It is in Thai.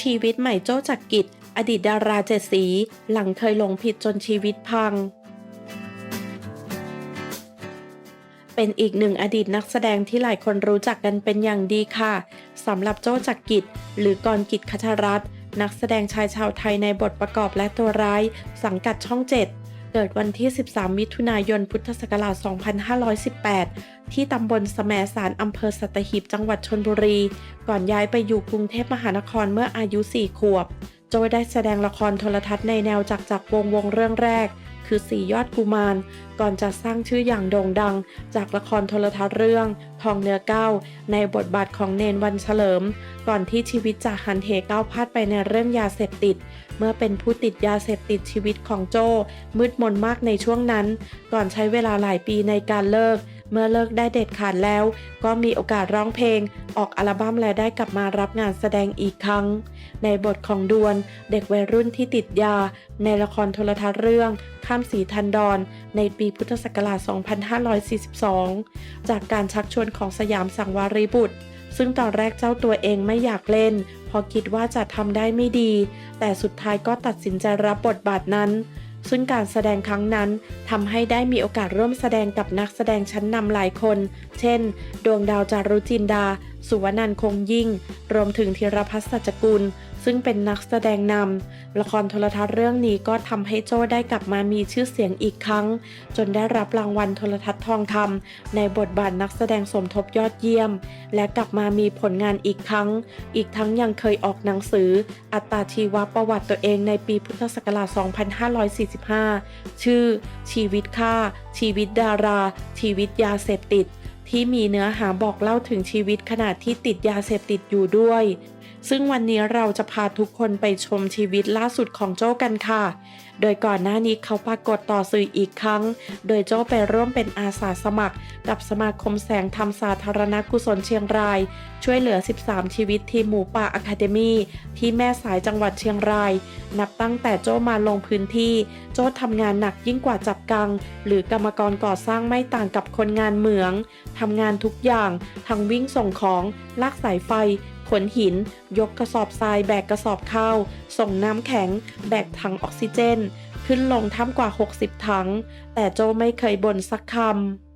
ชีวิตใหม่โจ้จักกิจ อดีตดาราเจ็ดสี หลังเคยหลงผิดจนชีวิตพัง เป็นอีกหนึ่งอดีตนักแสดงที่หลายคนรู้จักกันเป็นอย่างดีค่ะสำหรับโจ้จักกิจ หรือกรกิจคัทรัตนักแสดงชายชาวไทยในบทประกอบและตัวร้าย สังกัดช่อง7 เกิดวันที่ 13 มิถุนายน พุทธศักราช 2518 ที่ตำบลสมสารอำเภอสัตหีบ จังหวัดชนบุรี ก่อนย้ายไปอยู่กรุงเทพมหานครเมื่ออายุ 4 ขวบ โจได้แสดงละครโทรทัศน์ในแนวจักจักรวงวงเรื่องแรก คือสียอดกุมาร ก่อนจะสร้างชื่ออย่างโด่งดัง จากละครโทรทัศน์เรื่อง ทองเนื้อเก้า ในบทบาทของเนนวันเฉลิม ก่อนที่ชีวิตจะหันเหก้าวพลาดไปในเรื่องยาเสพติด เมื่อเป็นผู้ติดยาเสพติดชีวิตของโจ้มืดมนมากในช่วงนั้น ก่อนใช้เวลาหลายปีในการเลิก เมื่อเลิกได้เด็ดขาดแล้ว ก็มีโอกาสร้องเพลง ออกอัลบั้มและได้กลับมารับงานแสดงอีกครั้ง ในบทของดวน เด็กวัยรุ่นที่ติดยา ในละครโทรทัศน์เรื่องข้ามสีทันดอน ในปีพุทธศักราช 2542 จากการชักชวนของสยามสังวารีบุตร ซึ่งตอนแรกเจ้าตัวเองไม่อยากเล่นพราะคิดว่าจะทำได้ไม่ดี แต่สุดท้ายก็ตัดสินใจรับบทบาทนั้น ซึ่งการแสดงครั้งนั้นทำให้ได้มีโอกาสร่วมแสดงกับนักแสดงชั้นนำหลายคน เช่น ดวงดาวจารุจินดา สุวนันคงยิ่ง รวมถึงธีรพัฒน์สัจจกุล ซึ่งเป็นนักแสดงนำ ละครโทรทัศน์เรื่องนี้ก็ทำให้โจ้ได้กลับมามีชื่อเสียงอีกครั้ง จนได้รับรางวัลโทรทัศน์ทองคำในบทบาทนักแสดงสมทบยอดเยี่ยม และกลับมามีผลงานอีกครั้ง อีกทั้งยังเคยออกหนังสือ อัตราชีวประวัติตัวเองในปีพุทธศักราช 2545 ชื่อ ชีวิตค่าชีวิตดารา ชีวิตยาเสพติด ที่มีเนื้อหาบอกเล่าถึงชีวิตขณะที่ติดยาเสพติดอยู่ด้วย ซึ่งวันนี้เราจะพาทุกคนไปชมชีวิตล่าสุดของโจ้กันค่ะ โดยก่อนหน้านี้เขาปรากฏต่อสื่ออีกครั้ง โดยโจ้ไปร่วมเป็นอาสาสมัคร กับสมาคมแสงธรรมสาธารณกุศลเชียงราย ช่วยเหลือ 13 ชีวิตทีมหมูป่าอะคาเดมี่ที่แม่สายจังหวัดเชียงราย นับตั้งแต่โจ้มาลงพื้นที่ โจ้ทำงานหนักยิ่งกว่าจับกัง หรือกรรมกรก่อสร้างไม่ต่างกับคนงานเหมืองทำงานทุกอย่างทั้งวิ่งส่งของลากสายไฟ ขนหิน ยกกระสอบทรายแบกกระสอบข้าว ส่งน้ำแข็ง แบกถังออกซิเจน ขึ้นลงถ้ำกว่า 60 ถัง แต่โจไม่เคยบ่นสักคำ